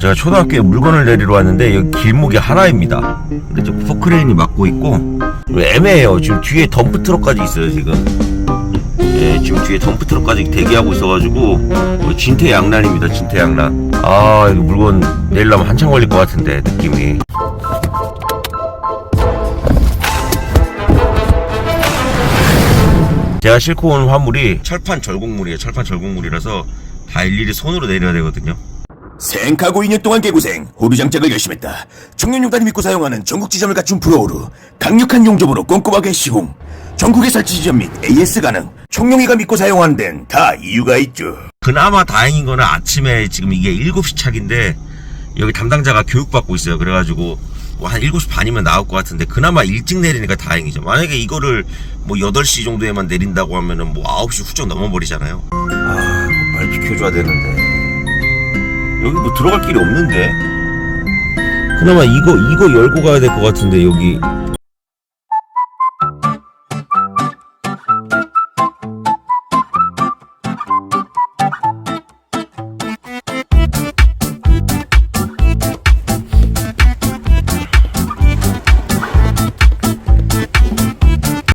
제가 초등학교에 물건을 내리러 왔는데 여기 길목이 하나입니다. 근데 저 포크레인이 막고 있고 애매해요. 지금 뒤에 덤프 트럭까지 있어요 지금. 예, 지금 뒤에 덤프 트럭까지 대기하고 있어가지고 어, 진퇴양난입니다. 진퇴양난. 아 이거 물건 내리려면 한참 걸릴 것 같은데 느낌이. 제가 싣고 온 화물이 철판 절곡물이에요. 철판 절곡물이라서 다 일일이 손으로 내려야 되거든요. 생카고 2년 동안 개고생 호루 장착을 열심히 했다 청년용단이 믿고 사용하는 전국 지점을 갖춘 프로오루 강력한 용접으로 꼼꼼하게 시공 전국의 설치 지점 및 AS 가능 총용이가 믿고 사용하는 데는 다 이유가 있죠 그나마 다행인 거는 아침에 지금 이게 7시 차인데 여기 담당자가 교육받고 있어요. 그래가지고 뭐한 7시 반이면 나올 것 같은데 그나마 일찍 내리니까 다행이죠. 만약에 이거를 뭐 8시 정도에만 내린다고 하면은 뭐 9시 훌쩍 넘어버리잖아요. 아, 말 비켜줘야 되는데. 여기 뭐 들어갈 길이 없는데. 그나마 이거, 이거 열고 가야 될 것 같은데 여기